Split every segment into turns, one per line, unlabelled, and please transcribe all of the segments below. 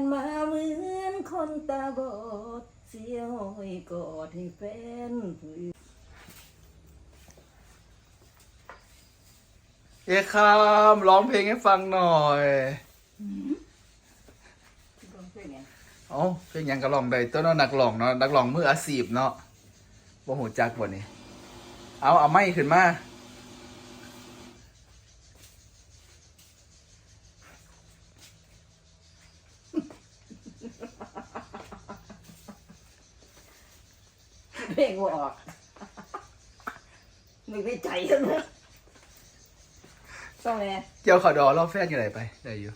านมาเหมือนคนตาบอด เสียวห้อยกอดให้แฟนผู้อื่น
เอ้คามร้องเพลงให้ฟังหน่อย
ร้องเพลงไง
เอ้าเพลงหยังก็ร้องได้ตัวเนาะนักร้องเนาะนักร้องมืออาชีพเนาะบ่หูจักบ่นี่เอาเอาไม้ขึ้นมา
เพลงบ่ออกนึกในใจแล้วนะต้องไง
เกี่ยวขอดอรอบแฟนอยู่ไหนไปได้อยู่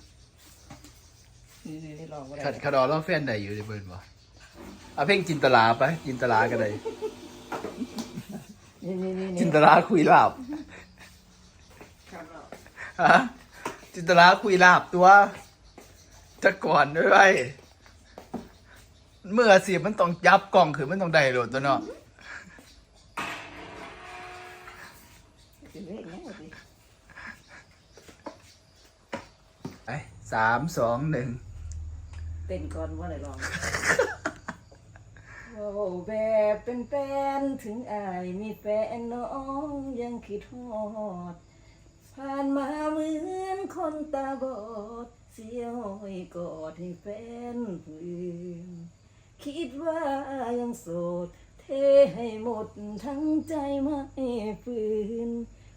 นี่นี่นี่ลองก็
ขัด
ได้
ขอดอรอบแฟนได้อยู่ได้เบิ่นบ่เอาเพลงจินตลาไป จินตลาก็ได้
นี่นี่นี่
จินตลาคุยลาบ
ครับเรา
ฮะจินตลาคุยลาบตัวจะก่อนด้วยไว้ เมื่อสิมันต้องยับกล่องคือมันต้องได้โหลดตัวเนาะ
สิเพลงไงสิ
ไปสามสองหนึ่ง
เต้นก่อนว่าไหนลองโอ้แบบเป็นแฟนถึงอายมีแฟนน้องยังคิดฮอด ผ่านมาเหมือนคนตาบอด เสียวห้อยกอดให้แฟนผู้อื่น คิดว่ายังโสด เทให้หมดทั้งใจไม่ฟื้น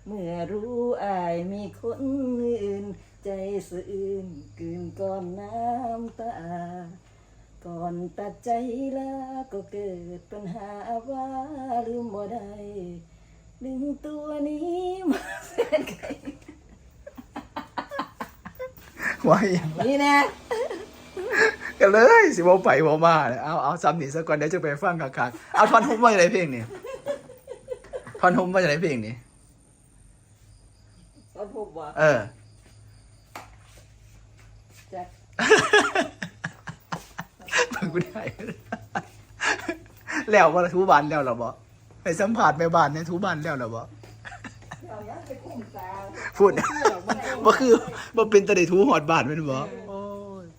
เมื่อรู้อายมีคนอื่น ใจสะอื้นกลืนก้อนน้ำตา ก่อนตัดใจลาก็เกิดปัญหาว่าลืมบ่ได้ดึงตัวนี้มาแฟนไก่
ไว้ยัง
นี่แน่
กันเลย สิบ่ไปบ่มาเนี่ยเอาเอาซ้ำนี่ซะก่อนเดี๋ยวจะไปฟังคักๆเอาท่อนฮุ้มว่าจะไรเพลงนี่ท่อนฮุ้มว่าจะไรเพลงนี่
ตอนพบว่า
เออ
จะ
เพิ่งกูได้แล้วว่าทูบานแล้วเหรอบ่ไปสัมผัสแม่บ้านในทูบานแล้วเหรอบ่
เอายังไปคุ้มตา
พูดบ่คือบ่เป็นตะได้ทูหอดบ้านแม่นบ่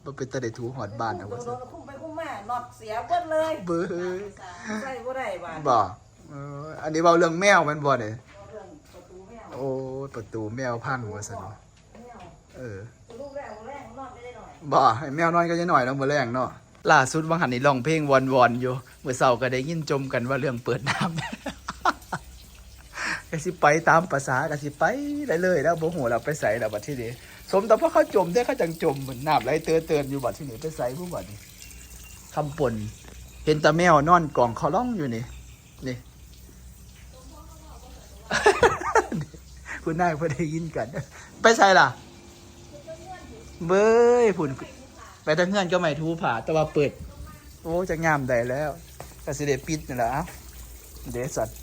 โอ้ยบ่เป็นตะได้ทูหอดบ้านนะ
โด
ว่านซั่น
คุ้มไปคุ้มมาน็อตเสียเบิดเลย
เบ้ย
ใส่บ่ได้บ้าน
บ่เอออันนี้เว้าเรื่องแมวแมันบ่เนี่ย
เรื่องประตูแมว
โอ้ยประตูแมวพังว่าซั่นเนาะ
แมว
เออ
ลูกแรกแรกนอนไม่ได้หน่อย
บ่ให้แมวนอนก็ยังหน่อยแล้วมื้อแรงเนาะล่าสุดวังหันนี่ร้องเพลงวอนๆอยู่มื้อเช้าก็ได้ยินจมกันว่าเรื่องเปิดน้ำก็สิไปตามภาษาก็สิไปได้เลย แล้วบ่ฮู้แล้วไปใส่แล้วบัดทีนี้ สมแต่เพอเขาจมได้เขาจังจมเหมือนน้ำไหลเตือนเตือนอยู่บัดทีนี้ไปใส่ผู้บัดนี้คำปนเห็นตาแมวนอนกล่องคอล่องอยู่นี่นี่คุณนายเพื่อได้ยินกัน ไปใส่ล่ะ เบ้ยผุนไปทางเงื่อนก็ไม่ทูผ่าแต่ว่าเปิด โอ้จะงามได้แล้วก็สิเดปิดนี่แหละเอ้าเดสัตว์